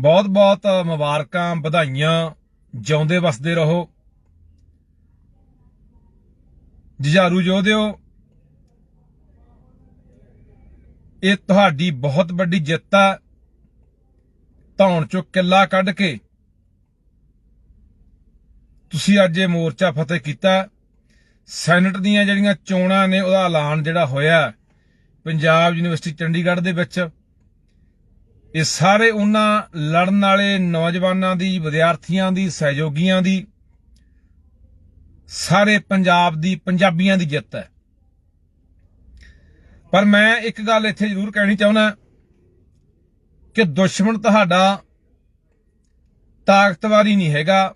ਬਹੁਤ ਬਹੁਤ ਮੁਬਾਰਕਾਂ, ਵਧਾਈਆਂ, ਜਿਉਂਦੇ ਵਸਦੇ ਰਹੋ। ਜੁਝਾਰੂ ਯੋਧਿਓ ਇਹ ਤੁਹਾਡੀ ਬਹੁਤ ਵੱਡੀ ਜਿੱਤ ਹੈ ਧੌਣ ਚੋਂ ਕਿੱਲਾ ਕੱਢ ਕੇ ਤੁਸੀਂ ਅੱਜ ਇਹ ਮੋਰਚਾ ਫਤਿਹ ਕੀਤਾ। ਹੈ। ਸੈਨੇਟ ਦੀਆਂ ਜਿਹੜੀਆਂ ਚੋਣਾਂ ਨੇ, ਉਹਦਾ ਐਲਾਨ ਜਿਹੜਾ ਹੋਇਆ, ਪੰਜਾਬ ਯੂਨੀਵਰਸਿਟੀ ਚੰਡੀਗੜ੍ਹ ਦੇ ਵਿੱਚ। ਇਹ ਸਾਰੇ ਉਹਨਾਂ ਲੜਨ ਵਾਲੇ ਨੌਜਵਾਨਾਂ ਦੀ, ਵਿਦਿਆਰਥੀਆਂ ਦੀ, ਸਹਿਯੋਗੀਆਂ ਦੀ, ਸਾਰੇ ਪੰਜਾਬ ਦੀ, ਪੰਜਾਬੀਆਂ ਦੀ ਜਿੱਤ ਹੈ। ਪਰ ਮੈਂ ਇੱਕ ਗੱਲ ਇੱਥੇ ਜ਼ਰੂਰ ਕਹਿਣੀ ਚਾਹੁੰਦਾ ਕਿ ਦੁਸ਼ਮਣ ਤੁਹਾਡਾ ਤਾਕਤਵਾਰੀ ਨਹੀਂ ਹੈਗਾ।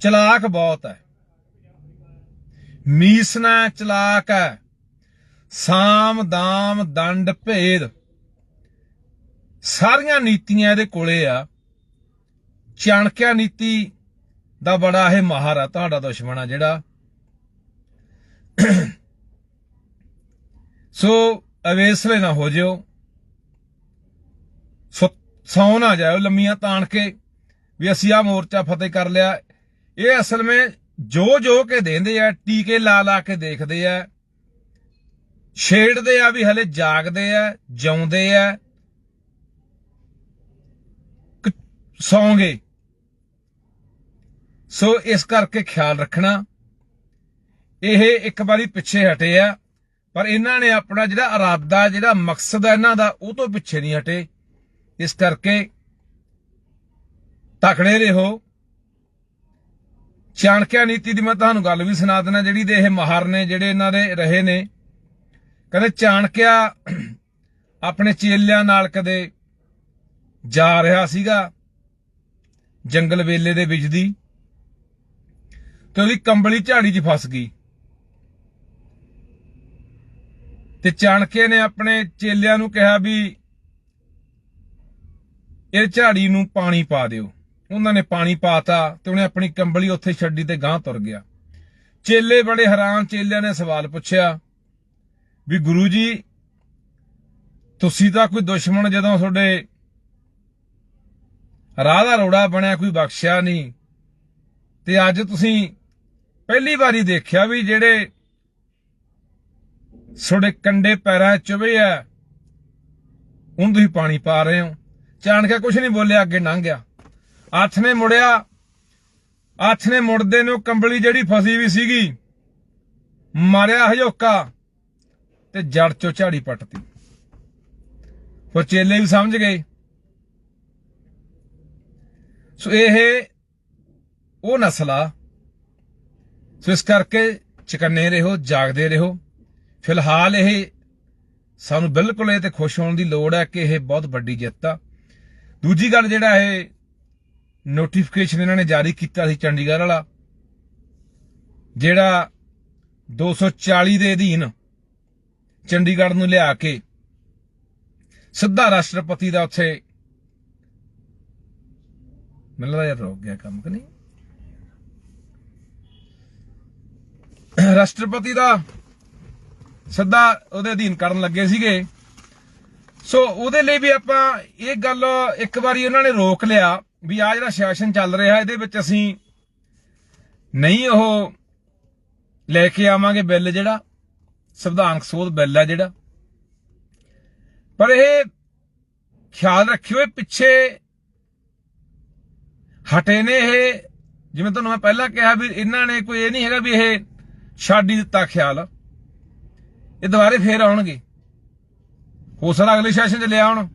ਚਲਾਕ ਬਹੁਤ ਹੈ। ਮੀਸਨਾ ਚਲਾਕ ਹੈ। ਸਾਮ ਦਾਮ ਦੰਡ ਭੇਦ ਸਾਰੀਆਂ ਨੀਤੀਆਂ ਇਹਦੇ ਕੋਲੇ ਆ। ਚਾਣਕਿਆ ਨੀਤੀ ਦਾ ਬੜਾ ਇਹ ਮਾਹਰ ਆ, ਤੁਹਾਡਾ ਦੁਸ਼ਮਣ ਆ ਜਿਹੜਾ। ਸੋ ਅਵੇਸਲੇ ਨਾ ਹੋ ਜਿਓ। ਸੌ ਨਾ ਜਾਇਓ ਲੰਮੀਆਂ ਤਾਣ ਕੇ ਵੀ ਅਸੀਂ ਆ ਮੋਰਚਾ ਫਤਿਹ ਕਰ ਲਿਆ। ਇਹ ਅਸਲ ਵਿੱਚ ਜੋ ਜੋ ਕੇ ਦੇਂਦੇ ਆ, ਟੀਕੇ ਲਾ ਲਾ ਕੇ ਦੇਖਦੇ ਆ, ਛੇੜਦੇ ਆ ਵੀ ਹਲੇ ਜਾਗਦੇ ਆ, ਜਿਉਂਦੇ ਆ ਕ- ਸੌਂਗੇ। ਸੋ ਇਸ ਕਰਕੇ ਖਿਆਲ ਰੱਖਣਾ। ਇਹ ਇੱਕ ਵਾਰੀ ਪਿੱਛੇ ਹਟੇ ਆ, ਪਰ ਇਹਨਾਂ ਨੇ ਆਪਣਾ ਜਿਹੜਾ ਇਰਾਦਾ, ਜਿਹੜਾ ਮਕਸਦ ਹੈ ਇਹਨਾਂ ਦਾ, ਉਹ ਤੋਂ ਪਿੱਛੇ ਨਹੀਂ ਹਟੇ। ਇਸ ਕਰਕੇ ਤਕੜੇ ਰਹੋ। ਚਾਣਕਿਆ ਨੀਤੀ ਦੀ ਮੈਂ ਤੁਹਾਨੂੰ ਗੱਲ ਵੀ ਸੁਣਾ ਦਿੰਦਾ, ਜਿਹੜੀ ਦੇ ਇਹ ਮਾਹਰ ਨੇ, ਜਿਹੜੇ ਇਹਨਾਂ ਦੇ ਰਹੇ ਨੇ। ਕਹਿੰਦੇ ਚਾਣਕਿਆ ਆਪਣੇ ਚੇਲਿਆਂ ਨਾਲ ਕਦੇ ਜਾ ਰਿਹਾ ਸੀਗਾ। ਜੰਗਲ ਵੇਲੇ ਦੇ ਵਿੱਚ ਦੀ ਤੇ ਉਹਦੀ ਕੰਬਲੀ ਝਾੜੀ 'ਚ ਫਸ ਗਈ। ਤੇ ਚਾਣਕੇ ਨੇ ਆਪਣੇ ਚੇਲਿਆਂ ਨੂੰ ਕਿਹਾ ਵੀ ਇਹ ਝਾੜੀ ਨੂੰ ਪਾਣੀ ਪਾ ਦਿਓ। ਉਹਨਾਂ ਨੇ ਪਾਣੀ ਪਾਤਾ ਤੇ ਉਹਨੇ ਆਪਣੀ ਕੰਬਲੀ ਉੱਥੇ ਛੱਡੀ ਤੇ ਗਾਂ ਤੁਰ ਗਿਆ। ਚੇਲੇ ਬੜੇ ਹੈਰਾਨ, ਚੇਲਿਆਂ ਨੇ ਸਵਾਲ ਪੁੱਛਿਆ ਵੀ ਗੁਰੂ ਜੀ, ਤੁਸੀਂ ਤਾਂ ਕੋਈ ਦੁਸ਼ਮਣ ਜਦੋਂ ਤੁਹਾਡੇ ਰਾਹ ਦਾ ਰੋੜਾ ਬਣਿਆ, ਕੋਈ ਬਖਸ਼ਿਆ ਨਹੀਂ। ਤੇ ਅੱਜ ਤੁਸੀਂ ਪਹਿਲੀ ਵਾਰੀ ਦੇਖਿਆ ਵੀ ਜਿਹੜੇ ਤੁਹਾਡੇ ਕੰਡੇ ਪੈਰਾਂ 'ਚ ਚੁਭੇ ਆ, ਉਹਨੂੰ ਤੁਸੀਂ ਪਾਣੀ ਪਾ ਰਹੇ ਹੋ। ਚਾਣ ਕੇ ਕੁਝ ਨਹੀਂ ਬੋਲਿਆ, ਅੱਗੇ ਲੰਘ ਗਿਆ। ਹੱਥ ਨੇ ਮੁੜਿਆ, ਹੱਥ ਨੇ ਮੁੜਦੇ ਨੂੰ ਕੰਬਲੀ ਜਿਹੜੀ ਫਸੀ ਵੀ ਸੀਗੀ, ਮਾਰਿਆ ਹਜੋਕਾ ਤੇ ਜੜ ਚੋਂ ਝਾੜੀ ਪੱਟਤੀ। ਫਿਰ ਚੇਲੇ ਵੀ ਸਮਝ ਗਏ ਸੋ ਇਹ ਉਹ ਨਸਲ ਆ ਸੋ ਇਸ ਕਰਕੇ ਚਕੰਨੇ ਰਹੋ, ਜਾਗਦੇ ਰਹੋ। ਫਿਲਹਾਲ ਇਹ ਸਾਨੂੰ ਬਿਲਕੁਲ ਇਹ ਤੇ ਖੁਸ਼ ਹੋਣ ਦੀ ਲੋੜ ਹੈ ਕਿ ਇਹ ਬਹੁਤ ਵੱਡੀ ਜਿੱਤ ਆ। ਦੂਜੀ ਗੱਲ ਜਿਹੜਾ ਇਹ ਨੋਟੀਫਿਕੇਸ਼ਨ ਇਹਨਾਂ ਨੇ ਜਾਰੀ ਕੀਤਾ ਸੀ ਚੰਡੀਗੜ੍ਹ ਵਾਲਾ, ਜਿਹੜਾ 240 ਦੇ ਅਧੀਨ ਚੰਡੀਗੜ੍ਹ ਨੂੰ ਲਿਆ ਕੇ ਸਿੱਧਾ ਰਾਸ਼ਟਰਪਤੀ ਦਾ ਉੱਥੇ ਮੈਨੂੰ ਲੱਗਦਾ ਯਾਰ ਰੁਕ ਗਿਆ ਕੰਮ ਕਿ ਨਹੀਂ ਰਾਸ਼ਟਰਪਤੀ ਦਾ ਸਿੱਧਾ ਉਹਦੇ ਅਧੀਨ ਕਰਨ ਲੱਗੇ ਸੀਗੇ ਸੋ ਉਹਦੇ ਲਈ ਵੀ ਆਪਾਂ ਇਹ ਗੱਲ ਇੱਕ ਵਾਰੀ ਉਹਨਾਂ ਨੇ ਰੋਕ ਲਿਆ ਵੀ ਆ ਜਿਹੜਾ ਸੈਸ਼ਨ ਚੱਲ ਰਿਹਾ ਇਹਦੇ ਵਿੱਚ ਅਸੀਂ ਨਹੀਂ ਉਹ ਲੈ ਕੇ ਆਵਾਂਗੇ ਬਿੱਲ ਜਿਹੜਾ ਸੰਵਿਧਾਨਕ ਸੋਧ ਬਿੱਲ ਹੈ ਜਿਹੜਾ ਪਰ ਇਹ ਖਿਆਲ ਰੱਖਿਓ ਇਹ ਪਿੱਛੇ ਹਟੇ ਨੇ ਇਹ। ਜਿਵੇਂ ਤੁਹਾਨੂੰ ਮੈਂ ਪਹਿਲਾਂ ਕਿਹਾ ਵੀ ਇਹਨਾਂ ਨੇ ਕੋਈ ਇਹ ਨਹੀਂ ਹੈਗਾ ਵੀ ਇਹ ਛੱਡ ਹੀ ਦਿੱਤਾ ਖਿਆਲ। ਇਹ ਦੁਬਾਰੇ ਫੇਰ ਆਉਣਗੇ। ਹੋ ਸਕਦਾ ਅਗਲੇ ਸੈਸ਼ਨ 'ਚ ਲਿਆ ਆਉਣ।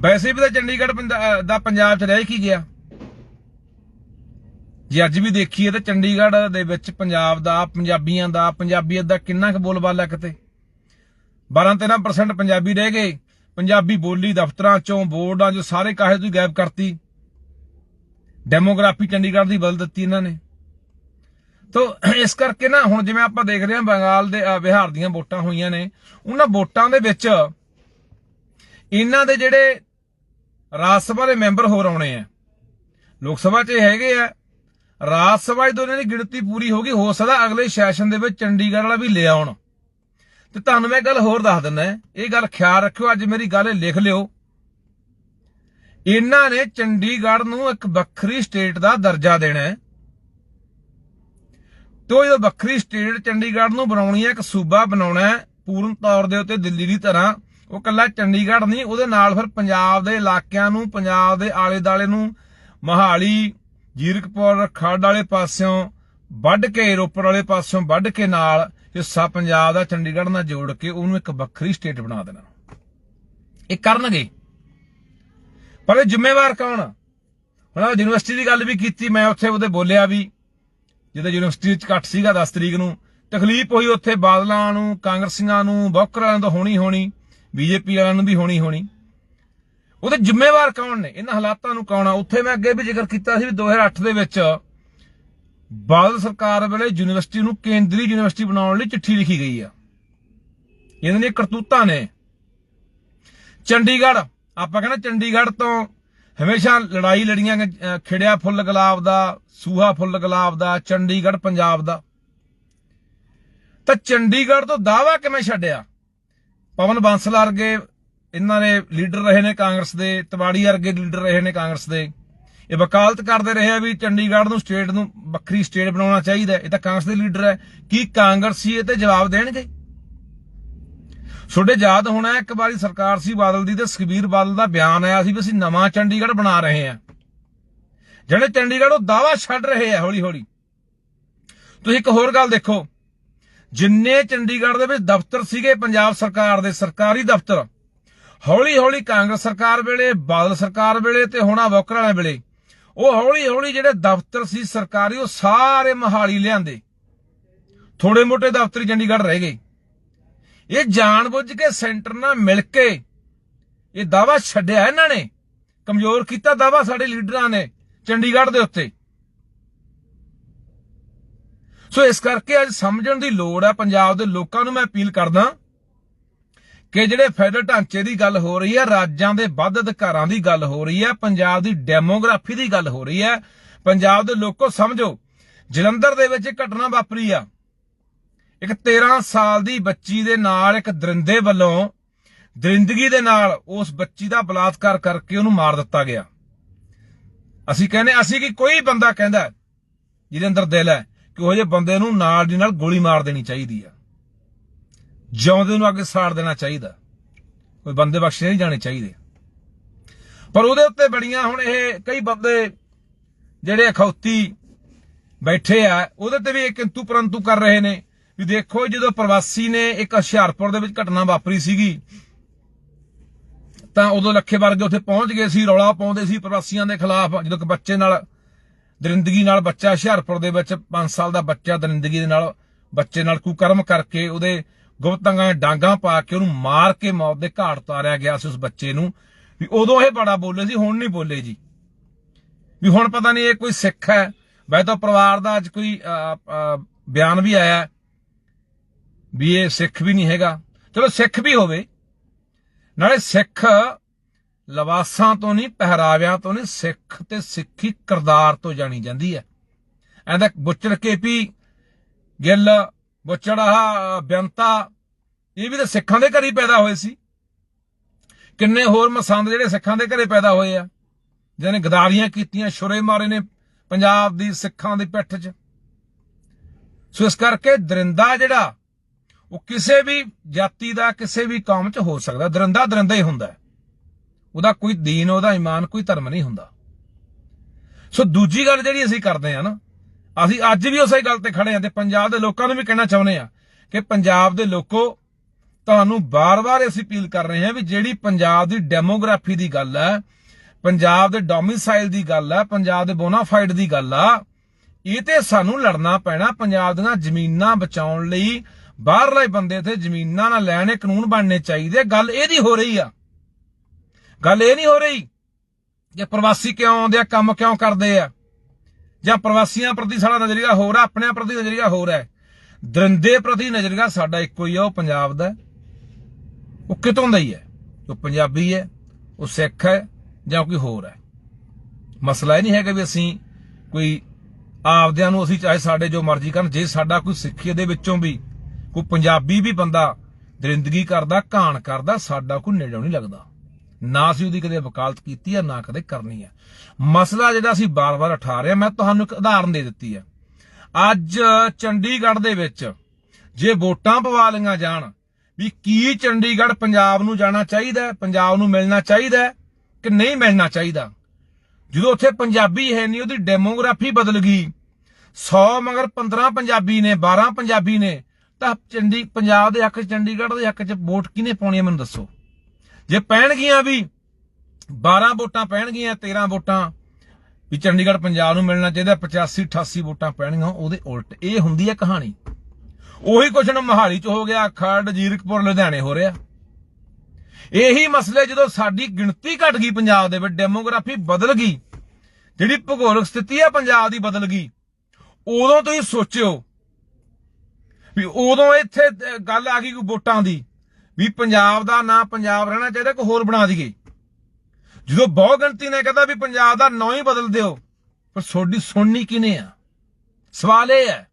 ਵੈਸੇ ਵੀ ਤਾਂ ਚੰਡੀਗੜ੍ਹ ਪੰਜਾ- ਦਾ ਪੰਜਾਬ 'ਚ ਰਹਿ ਕੀ ਗਿਆ। ਜੇ ਅੱਜ ਵੀ ਦੇਖੀਏ ਤਾਂ ਚੰਡੀਗੜ੍ਹ ਦੇ ਵਿੱਚ ਪੰਜਾਬ ਦਾ, ਪੰਜਾਬੀਆਂ ਦਾ, ਪੰਜਾਬੀਅਤ ਦਾ ਕਿੰਨਾ ਕੁ ਬੋਲਬਾਲਾ ਕਿਤੇ। 12-13% ਪੰਜਾਬੀ ਰਹਿ ਗਏ। ਪੰਜਾਬੀ ਬੋਲੀ ਦਫ਼ਤਰਾਂ ਚੋਂ, ਬੋਰਡਾਂ 'ਚੋਂ ਸਾਰੇ ਕਾਹੇ ਤੋਂ ਗਾਇਬ ਕਰਤੀ। ਡੈਮੋਗ੍ਰਾਫੀ ਚੰਡੀਗੜ੍ਹ ਦੀ ਬਦਲ ਦਿੱਤੀ ਇਹਨਾਂ ਨੇ। ਤੋ ਇਸ ਕਰਕੇ ਨਾ ਹੁਣ ਜਿਵੇਂ ਆਪਾਂ ਦੇਖ ਰਹੇ ਹਾਂ ਬੰਗਾਲ ਦੇ ਬਿਹਾਰ ਦੀਆਂ ਵੋਟਾਂ ਹੋਈਆਂ ਨੇ, ਉਹਨਾਂ ਵੋਟਾਂ ਦੇ ਵਿੱਚ ਇਹਨਾਂ ਦੇ ਜਿਹੜੇ ਰਾਜ ਸਭਾ ਦੇ ਮੈਂਬਰ ਹੋਰ ਆਉਣੇ ਆ। ਲੋਕ ਸਭਾ 'ਚ ਇਹ ਹੈਗੇ ਆ, ਰਾਜ ਸਭਾ 'ਚ ਦੋਨਾਂ ਦੀ ਗਿਣਤੀ ਪੂਰੀ ਹੋ ਗਈ, ਹੋ ਸਕਦਾ ਅਗਲੇ ਸੈਸ਼ਨ ਦੇ ਵਿੱਚ ਚੰਡੀਗੜ੍ਹ ਵਾਲਾ ਵੀ ਲੈ ਆਉਣ। ਤੇ ਤੁਹਾਨੂੰ ਮੈਂ ਗੱਲ ਹੋਰ ਦੱਸ ਦਿੰਦਾ, ਇਹ ਗੱਲ ਖਿਆਲ ਰੱਖਿਓ, ਅੱਜ ਮੇਰੀ ਗੱਲ ਲਿਖ ਲਿਓ। ਇਹਨਾਂ ਨੇ ਚੰਡੀਗੜ੍ਹ ਨੂੰ ਇੱਕ ਵੱਖਰੀ ਸਟੇਟ ਦਾ ਦਰਜਾ ਦੇਣਾ ਹੈ। ਤੋ ਇਹ ਵੱਖਰੀ ਸਟੇਟ ਚੰਡੀਗੜ੍ਹ ਨੂੰ ਬਣਾਉਣੀ ਹੈ, ਇੱਕ ਸੂਬਾ ਬਣਾਉਣਾ ਹੈ, ਪੂਰਨ ਤੌਰ ਦੇ ਉੱਤੇ ਦਿੱਲੀ ਦੀ ਤਰ੍ਹਾਂ। ਉਹ ਕੱਲਾ ਚੰਡੀਗੜ੍ਹ ਨਹੀਂ, ਉਹਦੇ ਨਾਲ ਫਿਰ ਪੰਜਾਬ ਦੇ ਇਲਾਕਿਆਂ ਨੂੰ, ਪੰਜਾਬ ਦੇ ਆਲੇ-ਦਾਲੇ ਨੂੰ, ਮਹਾਲੀ, ਜੀਰਕਪੁਰ, ਖੱਡ ਵਾਲੇ ਪਾਸਿਓਂ, ਵੱਢ ਕੇ, ਰੋਪੜ ਵਾਲੇ ਪਾਸਿਓਂ ਵੱਢ ਕੇ ਨਾਲ ਹਿੱਸਾ ਪੰਜਾਬ ਦਾ ਚੰਡੀਗੜ੍ਹ ਨਾਲ ਜੋੜ ਕੇ ਉਹਨੂੰ ਇੱਕ ਵੱਖਰੀ ਸਟੇਟ ਬਣਾ ਦੇਣਾ। ਇਹ ਕਰਨਗੇ। ਪਰ ਇਹ ਜ਼ਿੰਮੇਵਾਰ ਕੌਣ? ਆ? ਹੁਣ ਆਹ ਯੂਨੀਵਰਸਿਟੀ ਦੀ ਗੱਲ ਵੀ ਕੀਤੀ, ਮੈਂ ਉੱਥੇ ਉਹਦੇ ਬੋਲਿਆ ਵੀ, ਜਦੋਂ ਯੂਨੀਵਰਸਿਟੀ ਚ ਇਕੱਠ ਸੀਗਾ 10 ਤਰੀਕ ਨੂੰ, ਤਕਲੀਫ ਹੋਈ ਉੱਥੇ ਬਾਦਲਾਂ ਨੂੰ, ਕਾਂਗਰਸੀਆਂ ਨੂੰ, ਬੌਕਰਾਂ ਵਾਲਿਆਂ ਤੋਂ ਹੋਣੀ ਹੋਣੀ, ਬੀਜੇਪੀ ਵਾਲਿਆਂ ਨੂੰ ਵੀ ਹੋਣੀ ਹੋਣੀ। ਉਹਦੇ ਜ਼ਿੰਮੇਵਾਰ ਕੌਣ ਨੇ? ਇਹਨਾਂ ਹਾਲਾਤਾਂ ਨੂੰ ਕੌਣ ਆ? ਉੱਥੇ ਮੈਂ ਅੱਗੇ ਵੀ ਜ਼ਿਕਰ ਕੀਤਾ ਸੀ ਵੀ 2008 ਦੇ ਵਿੱਚ ਬਾਦਲ ਸਰਕਾਰ ਵੇਲੇ ਯੂਨੀਵਰਸਿਟੀ ਨੂੰ ਕੇਂਦਰੀ ਯੂਨੀਵਰਸਿਟੀ ਬਣਾਉਣ ਲਈ ਚਿੱਠੀ ਲਿਖੀ ਗਈ ਆ। ਇਹਨਾਂ ਦੀਆਂ ਕਰਤੂਤਾਂ ਨੇ। ਚੰਡੀਗੜ੍ਹ ਆਪਾਂ ਕਹਿੰਦੇ ਚੰਡੀਗੜ੍ਹ ਤੋਂ ਹਮੇਸ਼ਾ ਲੜਾਈ ਲੜੀਆਂ ਖਿੜਿਆ ਫੁੱਲ ਗੁਲਾਬ ਦਾ, ਸੂਹਾ ਫੁੱਲ ਗੁਲਾਬ ਦਾ, ਚੰਡੀਗੜ੍ਹ ਪੰਜਾਬ ਦਾ। ਤਾਂ ਚੰਡੀਗੜ੍ਹ ਤੋਂ ਦਾਵਾ ਕਿਵੇਂ ਛੱਡਿਆ? ਪਵਨ ਬਾਂਸਲਾ ਵਰਗੇ ਇਹਨਾਂ ਦੇ ਲੀਡਰ ਰਹੇ ਨੇ ਕਾਂਗਰਸ ਦੇ, ਤਵਾੜੀ ਵਰਗੇ ਲੀਡਰ ਰਹੇ ਨੇ ਕਾਂਗਰਸ ਦੇ। ਇਹ ਵਕਾਲਤ ਕਰਦੇ ਰਹੇ ਆ ਵੀ ਚੰਡੀਗੜ੍ਹ ਨੂੰ ਸਟੇਟ ਨੂੰ ਵੱਖਰੀ ਸਟੇਟ ਬਣਾਉਣਾ ਚਾਹੀਦਾ ਇਹ ਤਾਂ ਕਾਂਗਰਸ ਦੇ ਲੀਡਰ ਹੈ। ਕੀ ਕਾਂਗਰਸੀ ਇਹ ਤੇ ਜਵਾਬ ਦੇਣਗੇ? ਤੁਹਾਡੇ ਯਾਦ ਹੋਣਾ, ਇੱਕ ਵਾਰੀ ਸਰਕਾਰ ਸੀ ਬਾਦਲ ਦੀ ਤੇ ਸੁਖਬੀਰ ਬਾਦਲ ਦਾ ਬਿਆਨ ਆਇਆ ਸੀ ਵੀ ਅਸੀਂ ਨਵਾਂ ਚੰਡੀਗੜ੍ਹ ਬਣਾ ਰਹੇ ਹਾਂ। ਜਿਹੜੇ ਚੰਡੀਗੜ੍ਹ ਉਹ ਦਾਵਾ ਛੱਡ ਰਹੇ ਆ ਹੌਲੀ ਹੌਲੀ ਤੁਸੀਂ ਇੱਕ ਹੋਰ ਗੱਲ ਦੇਖੋ। ਜਿੰਨੇ ਚੰਡੀਗੜ੍ਹ ਦੇ ਵਿੱਚ ਦਫ਼ਤਰ ਸੀਗੇ, ਪੰਜਾਬ ਸਰਕਾਰ ਦੇ ਸਰਕਾਰੀ ਦਫ਼ਤਰ ਹੌਲੀ ਹੌਲੀ ਕਾਂਗਰਸ ਸਰਕਾਰ ਵੇਲੇ, ਬਾਦਲ ਸਰਕਾਰ ਵੇਲੇ ਤੇ ਹੁਣ ਆ ਵੋਕਰ ਵਾਲੇ ਵੇਲੇ, ਉਹ ਹੌਲੀ ਹੌਲੀ ਜਿਹੜੇ ਦਫ਼ਤਰ ਸੀ ਸਰਕਾਰੀ, ਉਹ ਸਾਰੇ ਮਹਾਲੀ ਲਿਆਂਦੇ। ਥੋੜੇ ਮੋਟੇ ਦਫ਼ਤਰ ਚੰਡੀਗੜ੍ਹ ਰਹਿ ਗਏ। ਇਹ ਜਾਣਬੁੱਝ ਕੇ ਸੈਂਟਰ ਨਾਲ ਮਿਲ ਕੇ ਇਹ ਦਾਵਾ ਛੱਡਿਆ ਇਹਨਾਂ ਨੇ। ਕਮਜ਼ੋਰ ਕੀਤਾ ਦਾਵਾ ਸਾਡੇ ਲੀਡਰਾਂ ਨੇ ਚੰਡੀਗੜ੍ਹ ਦੇ ਉੱਤੇ। ਸੋ ਇਸ ਕਰਕੇ ਅੱਜ ਸਮਝਣ ਦੀ ਲੋੜ ਹੈ ਪੰਜਾਬ ਦੇ ਲੋਕਾਂ ਨੂੰ ਮੈਂ ਅਪੀਲ ਕਰਦਾ ਕਿ ਜਿਹੜੇ ਫੈਡਰਲ ਢਾਂਚੇ ਦੀ ਗੱਲ ਹੋ ਰਹੀ ਹੈ ਰਾਜਾਂ ਦੇ ਵੱਧ ਅਧਿਕਾਰਾਂ ਦੀ ਗੱਲ ਹੋ ਰਹੀ ਹੈ ਪੰਜਾਬ ਦੀ ਡੈਮੋਗ੍ਰਾਫੀ ਦੀ ਗੱਲ ਹੋ ਰਹੀ ਹੈ ਪੰਜਾਬ ਦੇ ਲੋਕੋ ਸਮਝੋ, ਜਲੰਧਰ ਦੇ ਵਿੱਚ ਇੱਕ ਘਟਨਾ ਵਾਪਰੀ ਆ। ਇੱਕ 13 ਸਾਲ ਦੀ ਬੱਚੀ ਦੇ ਨਾਲ ਇੱਕ ਦਰਿੰਦੇ ਵੱਲੋਂ ਦਰਿੰਦਗੀ ਦੇ ਨਾਲ ਉਸ ਬੱਚੀ ਦਾ ਬਲਾਤਕਾਰ ਕਰਕੇ ਉਹਨੂੰ ਮਾਰ ਦਿੱਤਾ ਗਿਆ। ਅਸੀਂ ਕਹਿੰਦੇ ਅਸੀਂ ਕਿ ਕੋਈ ਬੰਦਾ ਕਹਿੰਦਾ ਜਿਹਦੇ ਅੰਦਰ ਦਿਲ ਹੈ ਕਿ ਉਹ ਜੇ ਬੰਦੇ ਨੂੰ ਨਾਲ ਦੀ ਨਾਲ ਗੋਲੀ ਮਾਰ ਦੇਣੀ ਚਾਹੀਦੀ ਆ। ਜਿਉਂਦੇ ਨੂੰ ਅੱਗੇ ਸਾੜ ਦੇਣਾ ਚਾਹੀਦਾ ਕੋਈ ਬੰਦੇ ਬਖਸ਼ੇ ਨਹੀਂ ਜਾਣੇ ਚਾਹੀਦੇ। ਪਰ ਉਹਦੇ ਉੱਤੇ ਬੜੀਆਂ ਹੁਣ ਇਹ ਕਈ ਬੰਦੇ ਜਿਹੜੇ ਅਖੌਤੀ ਬੈਠੇ ਆ, ਉਹਦੇ ਤੇ ਵੀ ਇਹ ਕਿੰਤੂ ਪਰੰਤੂ ਕਰ ਰਹੇ ਨੇ। ਵੀ ਦੇਖੋ ਜਦੋਂ ਪ੍ਰਵਾਸੀ ਨੇ ਇੱਕ ਹੁਸ਼ਿਆਰਪੁਰ ਦੇ ਵਿੱਚ ਘਟਨਾ ਵਾਪਰੀ ਸੀਗੀ, ਤਾਂ ਉਦੋਂ ਲੱਖੇ ਵਰਗੇ ਉੱਥੇ ਪਹੁੰਚ ਗਏ ਸੀ, ਰੌਲਾ ਪਾਉਂਦੇ ਸੀ ਪ੍ਰਵਾਸੀਆਂ ਦੇ ਖਿਲਾਫ, ਜਦੋਂ ਕਿ ਬੱਚੇ ਨਾਲ ਦਰਿੰਦਗੀ ਨਾਲ ਬੱਚਾ ਹੁਸ਼ਿਆਰਪੁਰ ਦੇ ਵਿੱਚ 5 ਸਾਲ ਦਾ ਬੱਚਾ ਦਰਿੰਦਗੀ ਦੇ ਨਾਲ ਬੱਚੇ ਨਾਲ ਕੁਕਰਮ ਕਰਕੇ ਉਹਦੇ ਗੁਪਤੰਗਾਂ ਡਾਂਗਾ ਪਾ ਕੇ ਉਹਨੂੰ ਮਾਰ ਕੇ ਮੌਤ ਦੇ ਘਾਟ ਉਤਾਰਿਆ ਗਿਆ ਸੀ ਉਸ ਬੱਚੇ ਨੂੰ। ਵੀ ਉਦੋਂ ਇਹ ਬੜਾ ਬੋਲੇ ਸੀ, ਹੁਣ ਨਹੀਂ ਬੋਲੇ ਜੀ। ਵੀ ਹੁਣ ਪਤਾ ਨਹੀਂ ਇਹ ਕੋਈ ਸਿੱਖ ਹੈ। ਵੈਸੇ ਤਾਂ ਪਰਿਵਾਰ ਦਾ ਅੱਜ ਕੋਈ ਬਿਆਨ ਵੀ ਆਇਆ ਵੀ ਇਹ ਸਿੱਖ ਵੀ ਨਹੀਂ ਹੈਗਾ। ਚਲੋ ਸਿੱਖ ਵੀ ਹੋਵੇ। ਨਾਲੇ ਸਿੱਖ ਲਵਾਸਾਂ ਤੋਂ ਨਹੀਂ, ਪਹਿਰਾਵਿਆਂ ਤੋਂ ਨਹੀਂ, ਸਿੱਖ ਤੇ ਸਿੱਖੀ ਕਰਦਾਰ ਤੋਂ ਜਾਣੀ ਜਾਂਦੀ ਹੈ। ਐਂਦਾ ਬੁੱਚੜ ਕੇਪੀ ਗਿੱਲ, ਬੁੱਚੜਾ ਬੇਅੰਤਾ ਇਹ ਵੀ ਤਾਂ ਸਿੱਖਾਂ ਦੇ ਘਰ ਹੀ ਪੈਦਾ ਹੋਏ ਸੀ। ਕਿੰਨੇ ਹੋਰ ਮਸੰਦ ਜਿਹੜੇ ਸਿੱਖਾਂ ਦੇ ਘਰੇ ਪੈਦਾ ਹੋਏ ਆ। ਜਿਹਨੇ ਗਦਾਰੀਆਂ ਕੀਤੀਆਂ, ਛੁਰੇ ਮਾਰੇ ਨੇ ਪੰਜਾਬ ਦੀ ਸਿੱਖਾਂ ਦੀ ਪਿੱਠ 'ਚ। ਸੋ ਇਸ ਕਰਕੇ ਦਰਿੰਦਾ ਜਿਹੜਾ ਉਹ ਕਿਸੇ ਵੀ ਜਾਤੀ ਦਾ, ਕਿਸੇ ਵੀ ਕੌਮ 'ਚ ਹੋ ਸਕਦਾ। ਦਰਿੰਦਾ ਦਰਿੰਦਾ ਹੀ ਹੁੰਦਾ ਉਹਦਾ ਕੋਈ ਦੀਨ, ਉਹਦਾ ਈਮਾਨ ਕੋਈ ਧਰਮ ਨਹੀਂ ਹੁੰਦਾ। ਸੋ ਦੂਜੀ ਗੱਲ ਜਿਹੜੀ ਅਸੀਂ ਕਰਦੇ ਆ ਨਾ, ਅਸੀਂ ਅੱਜ ਵੀ ਉਸੇ ਗੱਲ ਤੇ ਖੜੇ ਆ ਤੇ ਪੰਜਾਬ ਦੇ ਲੋਕਾਂ ਨੂੰ ਵੀ ਕਹਿਣਾ ਚਾਹੁੰਦੇ ਆ ਕਿ ਪੰਜਾਬ ਦੇ ਲੋਕੋ, ਤੁਹਾਨੂੰ ਬਾਰ-ਬਾਰ ਅਸੀਂ ਅਪੀਲ ਕਰ ਰਹੇ ਹਾਂ ਵੀ ਜਿਹੜੀ ਪੰਜਾਬ ਦੀ ਡੈਮੋਗ੍ਰਾਫੀ ਦੀ ਗੱਲ ਹੈ, ਪੰਜਾਬ ਦੇ ਡੋਮਿਸਾਈਲ ਦੀ ਗੱਲ ਹੈ, ਪੰਜਾਬ ਦੇ ਬੋਨਾਫਾਈਡ ਦੀ ਗੱਲ ਆ, ਇਹ ਤੇ ਸਾਨੂੰ ਲੜਨਾ ਪੈਣਾ, ਪੰਜਾਬ ਦੀਆਂ ਜ਼ਮੀਨਾਂ ਬਚਾਉਣ ਲਈ ਬਾਹਰਲੇ ਬੰਦੇ ਤੇ ਜ਼ਮੀਨਾਂ ਨਾ ਲੈਣੇ ਕਾਨੂੰਨ ਬਣਨੇ ਚਾਹੀਦੇ। ਗੱਲ ਇਹਦੀ ਹੋ ਰਹੀ ਆ। ਗੱਲ ਇਹ ਨਹੀਂ ਹੋ ਰਹੀ ਕਿ ਪ੍ਰਵਾਸੀ ਕਿਉਂ ਆਉਂਦੇ ਆ, ਕੰਮ ਕਿਉਂ ਕਰਦੇ ਆ। ਜਾਂ ਪ੍ਰਵਾਸੀਆਂ ਪ੍ਰਤੀ ਸਾਡਾ ਨਜ਼ਰੀਆ ਹੋਰ ਆ, ਆਪਣਿਆਂ ਪ੍ਰਤੀ ਨਜ਼ਰੀਆ ਹੋਰ ਹੈ ਦਰਿੰਦੇ ਪ੍ਰਤੀ ਨਜ਼ਰੀਆ ਸਾਡਾ ਇੱਕੋ ਹੀ ਆ, ਉਹ ਪੰਜਾਬ ਦਾ। ਉਹ ਕਿਤੋਂ ਦਾ ਹੀ ਹੈ ਉਹ ਪੰਜਾਬੀ ਹੈ ਉਹ ਸਿੱਖ ਹੈ ਜਾਂ ਕੋਈ ਹੋਰ ਹੈ ਮਸਲਾ ਇਹ ਨਹੀਂ ਹੈਗਾ ਵੀ ਅਸੀਂ ਕੋਈ ਆਪਦਿਆਂ ਨੂੰ ਅਸੀਂ ਚਾਹੇ ਸਾਡੇ ਜੋ ਮਰਜ਼ੀ ਕਰਨ, ਜੇ ਸਾਡਾ ਕੋਈ ਸਿੱਖੀ ਦੇ ਵਿੱਚੋਂ ਵੀ ਕੋਈ ਪੰਜਾਬੀ ਵੀ ਬੰਦਾ ਦਰਿੰਦਗੀ ਕਰਦਾ, ਘਾਣ ਕਰਦਾ, ਸਾਡਾ ਕੋਈ ਨੇੜੋਂ ਨਹੀਂ ਲੱਗਦਾ। ਨਾ ਅਸੀਂ ਉਹਦੀ ਕਦੇ ਵਕਾਲਤ ਕੀਤੀ ਹੈ ਨਾ ਕਦੇ ਕਰਨੀ ਹੈ ਮਸਲਾ ਜਿਹੜਾ ਅਸੀਂ ਬਾਰ-ਬਾਰ ਉਠਾ ਰਹੇ ਹਾਂ ਮੈਂ ਤੁਹਾਨੂੰ ਇੱਕ ਉਦਾਹਰਨ ਦੇ ਦਿੱਤੀ ਹੈ ਅੱਜ ਚੰਡੀਗੜ੍ਹ ਦੇ ਵਿੱਚ ਜੇ ਵੋਟਾਂ ਪਵਾ ਲਈਆਂ ਜਾਣ, ਵੀ ਕੀ ਚੰਡੀਗੜ੍ਹ ਪੰਜਾਬ ਨੂੰ ਜਾਣਾ ਚਾਹੀਦਾ ਪੰਜਾਬ ਨੂੰ ਮਿਲਣਾ ਚਾਹੀਦਾ ਕਿ ਨਹੀਂ ਮਿਲਣਾ ਚਾਹੀਦਾ? ਜਦੋਂ ਉੱਥੇ ਪੰਜਾਬੀ ਹੈ ਨਹੀਂ, ਉਹਦੀ ਡੈਮੋਗ੍ਰਾਫੀ ਬਦਲ ਗਈ। 100 ਮਗਰ 15 ਪੰਜਾਬੀ ਨੇ 12 ਪੰਜਾਬੀ ਨੇ ਤਾਂ ਚੰਡੀ ਪੰਜਾਬ ਦੇ ਹੱਕ 'ਚ, ਚੰਡੀਗੜ੍ਹ ਦੇ ਹੱਕ 'ਚ ਵੋਟ ਕਿਹਨੇ ਪਾਉਣੀ ਹੈ ਮੈਨੂੰ ਦੱਸੋ? ਜੇ ਪੈਣਗੀਆਂ ਵੀ 12 ਵੋਟਾਂ ਪੈਣਗੀਆਂ 13 ਵੋਟਾਂ, ਵੀ ਚੰਡੀਗੜ੍ਹ ਪੰਜਾਬ ਨੂੰ ਮਿਲਣਾ ਚਾਹੀਦਾ 85 88 ਵੋਟਾਂ ਪੈਣਗੀਆਂ, ਉਹਦੇ ਉਲਟ। ਇਹ ਹੁੰਦੀ ਹੈ ਕਹਾਣੀ। ਉਹੀ ਕੁਛ ਹੁਣ ਮਹਾਲੀ 'ਚ ਹੋ ਗਿਆ ਖਰੜ ਜੀਰਕਪੁਰ, ਲੁਧਿਆਣੇ ਹੋ ਰਿਹਾ। ਇਹੀ ਮਸਲੇ ਜਦੋਂ ਸਾਡੀ ਗਿਣਤੀ ਘਟ ਗਈ ਪੰਜਾਬ ਦੇ ਵਿੱਚ, ਡੈਮੋਗ੍ਰਾਫੀ ਬਦਲ ਗਈ, ਜਿਹੜੀ ਭੂਗੋਲਿਕ ਸਥਿਤੀ ਹੈ ਪੰਜਾਬ ਦੀ ਬਦਲ ਗਈ, ਉਦੋਂ ਤੁਸੀਂ ਸੋਚਿਓ ਵੀ ਉਦੋਂ ਇੱਥੇ ਗੱਲ ਆ ਗਈ ਕੋਈ ਵੋਟਾਂ ਦੀ, ਵੀ ਪੰਜਾਬ ਦਾ ਨਾਂ ਪੰਜਾਬ ਰਹਿਣਾ ਚਾਹੀਦਾ ਕੋਈ ਹੋਰ ਬਣਾ ਦਈਏ। ਜਦੋਂ ਬਹੁ ਗਿਣਤੀ ਨੇ ਕਹਿੰਦਾ ਵੀ ਪੰਜਾਬ ਦਾ ਨਾਂ ਹੀ ਬਦਲ ਦਿਓ, ਪਰ ਤੁਹਾਡੀ ਸੁਣਨੀ ਕਿਨੇ ਆ? ਸਵਾਲ ਇਹ ਹੈ,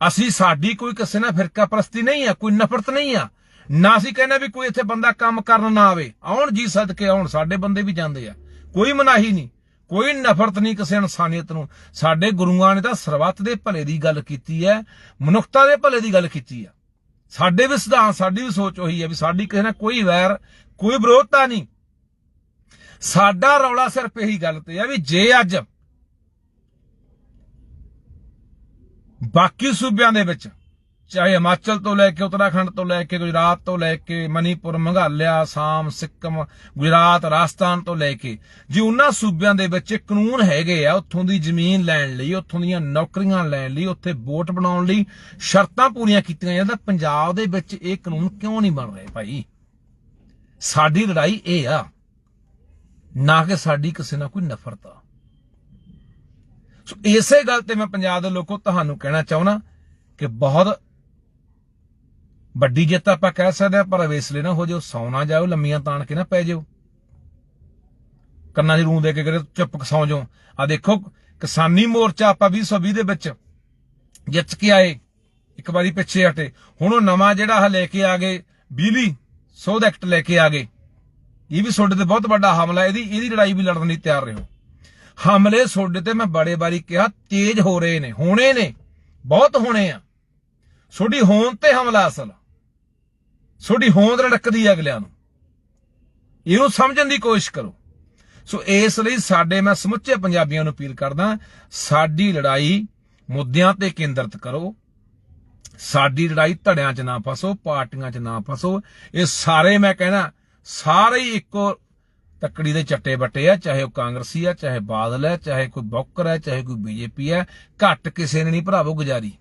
ਅਸੀਂ ਸਾਡੀ ਕੋਈ ਕਿਸੇ ਨਾਲ ਫਿਰਕਾ ਪ੍ਰਸਤੀ ਨਹੀਂ ਆ, ਕੋਈ ਨਫ਼ਰਤ ਨਹੀਂ ਆ, ਨਾ ਅਸੀਂ ਕਹਿੰਦੇ ਵੀ ਕੋਈ ਇੱਥੇ ਬੰਦਾ ਕੰਮ ਕਰਨ ਨਾ ਆਵੇ। ਆਉਣ ਜੀ ਸਦਕੇ ਆਉਣ, ਸਾਡੇ ਬੰਦੇ ਵੀ ਜਾਂਦੇ ਆ, ਕੋਈ ਮਨਾਹੀ ਨਹੀਂ। ਕੋਈ ਨਫ਼ਰਤ ਨਹੀਂ ਕਿਸੇ ਇਨਸਾਨੀਅਤ ਨੂੰ। ਸਾਡੇ ਗੁਰੂਆਂ ਨੇ ਤਾਂ ਸਰਬੱਤ ਦੇ ਭਲੇ ਦੀ ਗੱਲ ਕੀਤੀ ਹੈ, ਮਨੁੱਖਤਾ ਦੇ ਭਲੇ ਦੀ ਗੱਲ ਕੀਤੀ ਹੈ। ਸਾਡੇ ਵੀ ਸਿਧਾਂਤ, ਸਾਡੀ ਵੀ ਸੋਚ ਉਹੀ ਹੈ ਵੀ ਸਾਡੀ ਕਿਸੇ ਨਾਲ ਕੋਈ ਵੈਰ, ਕੋਈ ਵਿਰੋਧਤਾ ਨਹੀਂ। ਸਾਡਾ ਰੌਲਾ ਸਿਰਫ ਇਹੀ ਗੱਲ ਤੇ ਹੈ ਵੀ ਜੇ ਅੱਜ ਬਾਕੀ ਸੂਬਿਆਂ ਦੇ ਵਿੱਚ ਚਾਹੇ ਹਿਮਾਚਲ ਤੋਂ ਲੈ ਕੇ ਉੱਤਰਾਖੰਡ ਤੋਂ ਲੈ ਕੇ ਗੁਜਰਾਤ ਤੋਂ ਲੈ ਕੇ ਮਨੀਪੁਰ, ਮੰਗਾਲਿਆ ਆਸਾਮ ਸਿੱਕਮ, ਗੁਜਰਾਤ, ਰਾਜਸਥਾਨ ਤੋਂ ਲੈ ਕੇ, ਜੇ ਉਹਨਾਂ ਸੂਬਿਆਂ ਦੇ ਵਿੱਚ ਇਹ ਕਾਨੂੰਨ ਹੈਗੇ ਆ, ਉੱਥੋਂ ਦੀ ਜ਼ਮੀਨ ਲੈਣ ਲਈ, ਉੱਥੋਂ ਦੀਆਂ ਨੌਕਰੀਆਂ ਲੈਣ ਲਈ, ਉੱਥੇ ਵੋਟ ਬਣਾਉਣ ਲਈ ਸ਼ਰਤਾਂ ਪੂਰੀਆਂ ਕੀਤੀਆਂ ਜਾਂਦੀਆਂ ਪੰਜਾਬ ਦੇ ਵਿੱਚ ਇਹ ਕਾਨੂੰਨ ਕਿਉਂ ਨਹੀਂ ਬਣ ਰਹੇ ਭਾਈ? ਸਾਡੀ ਲੜਾਈ ਇਹ ਆ, ਨਾ ਕਿ ਸਾਡੀ ਕਿਸੇ ਨਾਲ ਕੋਈ ਨਫ਼ਰਤ ਆ। ਸੋ ਇਸੇ ਗੱਲ ਤੇ ਮੈਂ ਪੰਜਾਬ ਦੇ ਲੋਕੋ ਤੁਹਾਨੂੰ ਕਹਿਣਾ ਚਾਹੁੰਦਾ ਕਿ ਬਹੁਤ ਵੱਡੀ ਜਿੱਤ ਆਪਾਂ ਕਹਿ ਸਕਦੇ ਹਾਂ, ਪਰ ਅਵੇਸਲੇ ਨਾ ਹੋ ਜਾਓ, ਸੌ ਨਾ ਜਾਓ, ਲੰਮੀਆਂ ਤਾਣ ਕੇ ਨਾ ਪੈ ਜਾਓ। ਕੰਨਾਂ 'ਚ ਰੂੰ ਦੇ ਕੇ ਕਰੇ ਚੁੱਪ ਸੌ ਜਾਓ। ਆ ਦੇਖੋ, ਕਿਸਾਨੀ ਮੋਰਚਾ ਆਪਾਂ 2020 ਦੇ ਵਿੱਚ ਜਿੱਤ ਕੇ ਆਏ, ਇੱਕ ਵਾਰੀ ਪਿੱਛੇ ਹਟੇ। ਹੁਣ ਉਹ ਨਵਾਂ ਜਿਹੜਾ ਹ ਲੈ ਕੇ ਆ ਗਏ, ਬਿਜਲੀ, ਸੋਧ ਐਕਟ ਲੈ ਕੇ ਆ ਗਏ। ਇਹ ਵੀ ਤੁਹਾਡੇ ਤੇ ਬਹੁਤ ਵੱਡਾ ਹਮਲਾ, ਇਹਦੀ ਇਹਦੀ ਲੜਾਈ ਵੀ ਲੜਨ ਲਈ ਤਿਆਰ ਰਹੋ ਹਮਲੇ ਤੁਹਾਡੇ ਤੇ ਮੈਂ ਬੜੇ ਵਾਰੀ ਕਿਹਾ, ਤੇਜ਼ ਹੋ ਰਹੇ ਨੇ, ਹੋਣੇ ਨੇ, ਬਹੁਤ ਹੋਣੇ ਆ। ਤੁਹਾਡੀ ਹੋਣ ਤੇ ਹਮਲਾ ਅਸਲ। ਤੁਹਾਡੀ ਹੋਂਦ ਰੜਕਦੀ ਹੈ ਅਗਲਿਆਂ ਨੂੰ। ਇਹਨੂੰ ਸਮਝਣ ਦੀ ਕੋਸ਼ਿਸ਼ ਕਰੋ। ਸੋ ਇਸ ਲਈ ਸਾਡੇ ਮੈਂ ਸਮੁੱਚੇ ਪੰਜਾਬੀਆਂ ਨੂੰ ਅਪੀਲ ਕਰਦਾ, ਸਾਡੀ ਲੜਾਈ ਮੁੱਦਿਆਂ ਤੇ ਕੇਂਦਰਿਤ ਕਰੋ। ਸਾਡੀ ਲੜਾਈ ਧੜਿਆਂ 'ਚ ਨਾ ਫਸੋ, ਪਾਰਟੀਆਂ 'ਚ ਨਾ ਫਸੋ। ਇਹ ਸਾਰੇ ਮੈਂ ਕਹਿਣਾ, ਸਾਰੇ ਹੀ ਇੱਕੋ ਤੱਕੜੀ ਦੇ ਚੱਟੇ ਬੱਟੇ ਆ, ਚਾਹੇ ਉਹ ਕਾਂਗਰਸੀ ਆ, ਚਾਹੇ ਬਾਦਲ ਹੈ ਚਾਹੇ ਕੋਈ ਬੌਕਰ ਹੈ ਚਾਹੇ ਕੋਈ ਬੀਜੇਪੀ ਹੈ ਘੱਟ ਕਿਸੇ ਨੇ ਨਹੀਂ ਭਰਾਵੋ ਗੁਜ਼ਾਰੀ।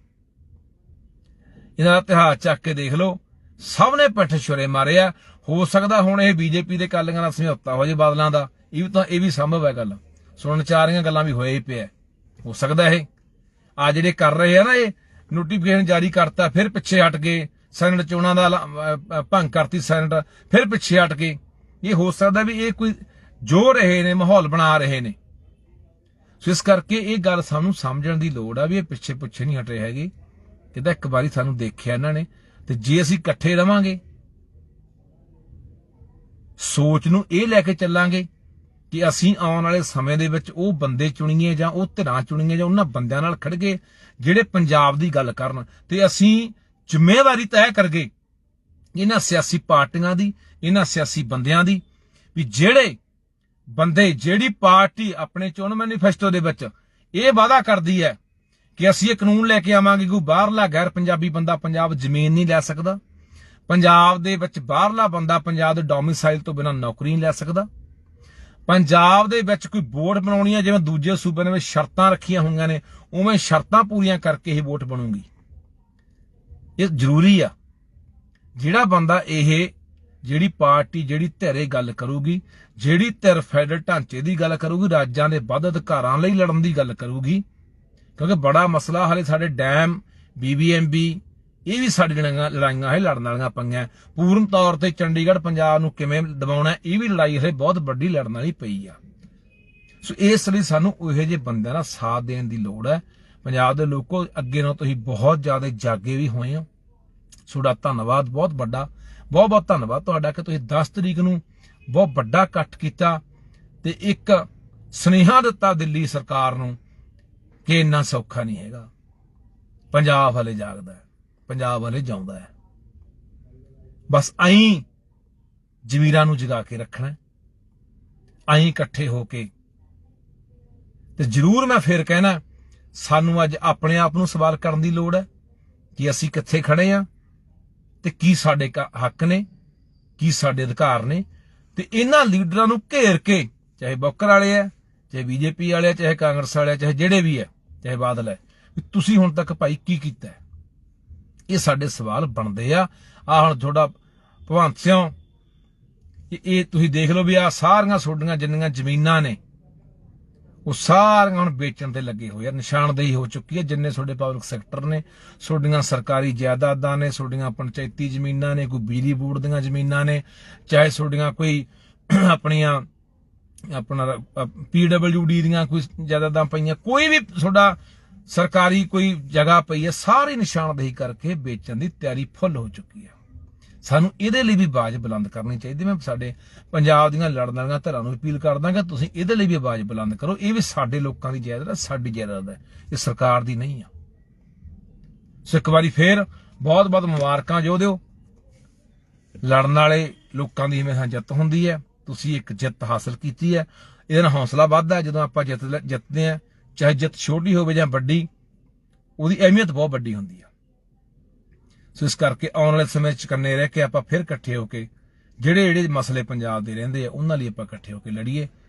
ਇਹਨਾਂ ਦਾ ਇਤਿਹਾਸ ਚੱਕ ਕੇ ਦੇਖ ਲਓ। ਸਭ ਨੇ ਪਿੱਠ ਛੁਰੇ ਮਾਰੇ ਆ ਹੋ ਸਕਦਾ ਹੁਣ ਇਹ ਬੀਜੇਪੀ ਦੇ ਕਾਲੀਆਂ ਨਾਲ ਸਮਝੌਤਾ ਹੋ ਜੇ ਬਾਦਲਾਂ ਦਾ। ਇਹ ਵੀ ਤਾਂ ਇਹ ਵੀ ਸੰਭਵ ਹੈ ਗੱਲ। ਸੁਣਨ ਚ ਆ ਰਹੀਆਂ ਗੱਲਾਂ ਵੀ ਹੋਏ ਹੀ ਪਿਆ ਹੋ ਸਕਦਾ ਇਹ। ਆ ਜਿਹੜੇ ਕਰ ਰਹੇ ਆ ਨਾ ਇਹ ਨੋਟੀਫਿਕੇਸ਼ਨ ਜਾਰੀ ਕਰਤਾ, ਫਿਰ ਪਿੱਛੇ ਹਟ ਗਏ। ਸੈਨੇਟ ਚੋਣਾਂ ਦਾ ਭੰਗ ਕਰਤੀ ਸੈਨੇਟ ਫਿਰ ਪਿੱਛੇ ਹਟ ਗਏ। ਇਹ ਹੋ ਸਕਦਾ ਵੀ ਇਹ ਕੋਈ ਜੋ ਰਹੇ ਨੇ, ਮਾਹੌਲ ਬਣਾ ਰਹੇ ਨੇ। ਸੋ ਇਸ ਕਰਕੇ ਇਹ ਗੱਲ ਸਾਨੂੰ ਸਮਝਣ ਦੀ ਲੋੜ ਆ ਵੀ ਇਹ ਪਿੱਛੇ ਪਿੱਛੇ ਨਹੀਂ ਹਟ ਰਹੇ ਹੈਗੇ। ਕਿਦਾ ਇੱਕ ਵਾਰੀ ਸਾਨੂੰ ਦੇਖਿਆ ਇਹਨਾਂ ਨੇ। ਤੇ ਜੇ ਅਸੀਂ ਇਕੱਠੇ ਰਵਾਂਗੇ, ਸੋਚ ਨੂੰ ਇਹ ਲੈ ਕੇ ਚੱਲਾਂਗੇ ਕਿ ਅਸੀਂ ਆਉਣ ਵਾਲੇ ਸਮੇਂ ਦੇ ਵਿੱਚ ਉਹ ਬੰਦੇ ਚੁਣੀਏ ਜਾਂ ਉਹ ਧਿਰਾਂ ਚੁਣੀਏ ਜਾਂ ਉਹਨਾਂ ਬੰਦਿਆਂ ਨਾਲ ਖੜਗੇ ਜਿਹੜੇ ਪੰਜਾਬ ਦੀ ਗੱਲ ਕਰਨ ਤੇ ਅਸੀਂ ਜ਼ਿੰਮੇਵਾਰੀ ਤੈਅ ਕਰਗੇ ਇਹਨਾਂ ਸਿਆਸੀ ਪਾਰਟੀਆਂ ਦੀ, ਇਹਨਾਂ ਸਿਆਸੀ ਬੰਦਿਆਂ ਦੀ ਵੀ ਜਿਹੜੇ ਬੰਦੇ, ਜਿਹੜੀ ਪਾਰਟੀ ਆਪਣੇ ਚੋਣ ਮੈਨੀਫੈਸਟੋ ਦੇ ਵਿੱਚ ਇਹ ਵਾਅਦਾ ਕਰਦੀ ਹੈ ਕਿ ਅਸੀਂ ਇਹ ਕਾਨੂੰਨ ਲੈ ਕੇ ਆਵਾਂਗੇ ਕੋਈ ਬਾਹਰਲਾ ਗੈਰ ਪੰਜਾਬੀ ਬੰਦਾ ਪੰਜਾਬ ਜ਼ਮੀਨ ਨਹੀਂ ਲੈ ਸਕਦਾ। ਪੰਜਾਬ ਦੇ ਵਿੱਚ ਬਾਹਰਲਾ ਬੰਦਾ ਪੰਜਾਬ ਦੇ ਡੋਮਿਸਾਈਲ ਤੋਂ ਬਿਨਾਂ ਨੌਕਰੀ ਨਹੀਂ ਲੈ ਸਕਦਾ। ਪੰਜਾਬ ਦੇ ਵਿੱਚ ਕੋਈ ਵੋਟ ਬਣਾਉਣੀ ਹੈ ਜਿਵੇਂ ਦੂਜੇ ਸੂਬਿਆਂ ਦੇ ਵਿੱਚ ਸ਼ਰਤਾਂ ਰੱਖੀਆਂ ਹੋਈਆਂ ਨੇ, ਉਵੇਂ ਸ਼ਰਤਾਂ ਪੂਰੀਆਂ ਕਰਕੇ ਹੀ ਵੋਟ ਬਣੂਗੀ। ਇਹ ਜ਼ਰੂਰੀ ਆ। ਜਿਹੜਾ ਬੰਦਾ ਇਹ, ਜਿਹੜੀ ਪਾਰਟੀ, ਜਿਹੜੀ ਧਿਰੇ ਗੱਲ ਕਰੂਗੀ, ਜਿਹੜੀ ਧਿਰ ਫੈਡਰਲ ਢਾਂਚੇ ਦੀ ਗੱਲ ਕਰੂਗੀ, ਰਾਜਾਂ ਦੇ ਵੱਧ ਅਧਿਕਾਰਾਂ ਲਈ ਲੜਨ ਦੀ ਗੱਲ ਕਰੂਗੀ ਕਿਉਂਕਿ ਬੜਾ ਮਸਲਾ ਹਾਲੇ ਸਾਡੇ ਡੈਮ ਬੀਬੀਐਮਬੀ ਇਹ ਵੀ ਸਾਡੇ ਲੜਾਈਆਂ ਲੜਾਈਆਂ ਹੈ ਲੜਨ ਵਾਲੀਆਂ ਪਈਆਂ। ਪੂਰਨ ਤੌਰ ਤੇ ਚੰਡੀਗੜ੍ਹ ਪੰਜਾਬ ਨੂੰ ਕਿਵੇਂ ਦਬਾਉਣਾ, ਇਹ ਵੀ ਲੜਾਈ ਹਲੇ ਬਹੁਤ ਵੱਡੀ ਲੜਨ ਵਾਲੀ ਪਈ ਆ। ਸੋ ਇਸ ਲਈ ਸਾਨੂੰ ਉਹੋ ਜਿਹੇ ਬੰਦਿਆਂ ਦਾ ਸਾਥ ਦੇਣ ਦੀ ਲੋੜ ਹੈ। ਪੰਜਾਬ ਦੇ ਲੋਕੋ, ਅੱਗੇ ਨਾਲ ਤੁਸੀਂ ਬਹੁਤ ਜ਼ਿਆਦਾ ਜਾਗੇ ਵੀ ਹੋਏ ਹੋ। ਤੁਹਾਡਾ ਧੰਨਵਾਦ ਬਹੁਤ ਵੱਡਾ। ਬਹੁਤ ਬਹੁਤ ਧੰਨਵਾਦ ਤੁਹਾਡਾ ਕਿ ਤੁਸੀਂ 10 ਤਰੀਕ ਨੂੰ ਬਹੁਤ ਵੱਡਾ ਇਕੱਠ ਕੀਤਾ ਤੇ ਇੱਕ ਸੁਨੇਹਾ ਦਿੱਤਾ ਦਿੱਲੀ ਸਰਕਾਰ ਨੂੰ ਕਿ ਇੰਨਾ ਸੌਖਾ ਨਹੀਂ ਹੈਗਾ। ਪੰਜਾਬ ਹਲੇ ਜਾਗਦਾ ਹੈ, ਪੰਜਾਬ ਹਲੇ ਜਾਉਂਦਾ ਹੈ। ਬਸ ਐਂ ਜ਼ਮੀਰਾਂ ਨੂੰ ਜਗਾ ਕੇ ਰੱਖਣਾ ਹੈ। ਐਂ ਇਕੱਠੇ ਹੋ ਕੇ। ਤੇ ਜ਼ਰੂਰ ਮੈਂ ਫੇਰ ਕਹਿਣਾ, ਸਾਨੂੰ ਅੱਜ ਆਪਣੇ ਆਪ ਨੂੰ ਸਵਾਲ ਕਰਨ ਦੀ ਲੋੜ ਹੈ ਕਿ ਅਸੀਂ ਕਿੱਥੇ ਖੜੇ ਆ ਤੇ ਕੀ ਸਾਡੇ ਕ- ਹੱਕ ਨੇ, ਕੀ ਸਾਡੇ ਅਧਿਕਾਰ ਨੇ। ਤੇ ਇਹਨਾਂ ਲੀਡਰਾਂ ਨੂੰ ਘੇਰ ਕੇ, ਚਾਹੇ ਬੋਕਰ ਵਾਲੇ ਆ ਚਾਹੇ ਬੀਜੇਪੀ ਵਾਲੇ ਆ ਚਾਹੇ ਕਾਂਗਰਸ ਵਾਲੇ ਆ ਚਾਹੇ ਜਿਹੜੇ ਵੀ ਆ ਚਾਹੇ ਬਾਦਲ ਹੈ। ਵੀ ਤੁਸੀਂ ਹੁਣ ਤੱਕ ਭਾਈ ਕੀ ਕੀਤਾ ਇਹ ਸਾਡੇ ਸਵਾਲ ਬਣਦੇ ਆ। ਆ ਹੁਣ ਤੁਹਾਡਾ ਭਵੰਤ ਸਿਓ ਇਹ- ਤੁਸੀਂ ਦੇਖ ਲਓ ਵੀ ਆ ਸਾਰੀਆਂ ਤੁਹਾਡੀਆਂ ਜਿੰਨੀਆਂ ਜ਼ਮੀਨਾਂ ਨੇ, ਉਹ ਸਾਰੀਆਂ ਹੁਣ ਵੇਚਣ ਤੇ ਲੱਗੇ ਹੋਏ ਆ। ਨਿਸ਼ਾਨਦੇਹੀ ਹੋ ਚੁੱਕੀ ਹੈ। ਜਿੰਨੇ ਤੁਹਾਡੇ ਪਬਲਿਕ ਸੈਕਟਰ ਨੇ ਤੁਹਾਡੀਆਂ ਸਰਕਾਰੀ ਜਾਇਦਾਦਾਂ ਨੇ ਤੁਹਾਡੀਆਂ ਪੰਚਾਇਤੀ ਜ਼ਮੀਨਾਂ ਨੇ, ਕੋਈ ਬਿਜਲੀ ਬੋਰਡ ਦੀਆਂ ਜ਼ਮੀਨਾਂ ਨੇ, ਚਾਹੇ ਤੁਹਾਡੀਆਂ ਕੋਈ ਆਪਣੀਆਂ ਆਪਣਾ ਪੀਡਬਲਯੂਡੀ ਦੀਆਂ ਕੋਈ ਜਾਇਦਾਦਾਂ ਪਈਆਂ, ਕੋਈ ਵੀ ਤੁਹਾਡਾ ਸਰਕਾਰੀ ਕੋਈ ਜਗ੍ਹਾ ਪਈ ਹੈ, ਸਾਰੀ ਨਿਸ਼ਾਨਦੇਹੀ ਕਰਕੇ ਵੇਚਣ ਦੀ ਤਿਆਰੀ ਫੁੱਲ ਹੋ ਚੁੱਕੀ ਹੈ। ਸਾਨੂੰ ਇਹਦੇ ਲਈ ਵੀ ਆਵਾਜ਼ ਬੁਲੰਦ ਕਰਨੀ ਚਾਹੀਦੀ ਮੈਂ ਸਾਡੇ ਪੰਜਾਬ ਦੀਆਂ ਲੜਨ ਵਾਲੀਆਂ ਧਿਰਾਂ ਨੂੰ ਅਪੀਲ ਕਰਦਾ ਕਿ ਤੁਸੀਂ ਇਹਦੇ ਲਈ ਵੀ ਆਵਾਜ਼ ਬੁਲੰਦ ਕਰੋ। ਇਹ ਵੀ ਸਾਡੇ ਲੋਕਾਂ ਦੀ ਜਾਇਦਾਦ ਹੈ, ਸਾਡੀ ਜਾਇਦਾਦ ਹੈ। ਇਹ ਸਰਕਾਰ ਦੀ ਨਹੀਂ ਆ ਸੋ ਇੱਕ ਵਾਰੀ ਫੇਰ ਬਹੁਤ ਬਹੁਤ ਮੁਬਾਰਕਾਂ ਜੋ ਦਿਓ। ਲੜਨ ਵਾਲੇ ਲੋਕਾਂ ਦੀ ਹਮੇਸ਼ਾ ਜਿੱਤ ਹੁੰਦੀ ਹੈ। ਤੁਸੀਂ ਇੱਕ ਜਿੱਤ ਹਾਸਲ ਕੀਤੀ ਹੈ। ਇਹਦੇ ਨਾਲ ਹੌਸਲਾ ਵੱਧਦਾ ਜਦੋਂ ਆਪਾਂ ਜਿੱਤ ਲੈ- ਜਿੱਤਦੇ ਆ ਚਾਹੇ ਜਿੱਤ ਛੋਟੀ ਹੋਵੇ ਜਾਂ ਵੱਡੀ, ਉਹਦੀ ਅਹਿਮੀਅਤ ਬਹੁਤ ਵੱਡੀ ਹੁੰਦੀ ਆ। ਸੋ ਇਸ ਕਰਕੇ ਆਉਣ ਵਾਲੇ ਸਮੇਂ ਚ ਕੰਨੇ ਰਹਿ ਕੇ ਆਪਾਂ ਫਿਰ ਇਕੱਠੇ ਹੋ ਕੇ ਜਿਹੜੇ ਜਿਹੜੇ ਮਸਲੇ ਪੰਜਾਬ ਦੇ ਰਹਿੰਦੇ ਆ, ਉਹਨਾਂ ਲਈ ਆਪਾਂ ਇਕੱਠੇ ਹੋ ਕੇ ਲੜੀਏ।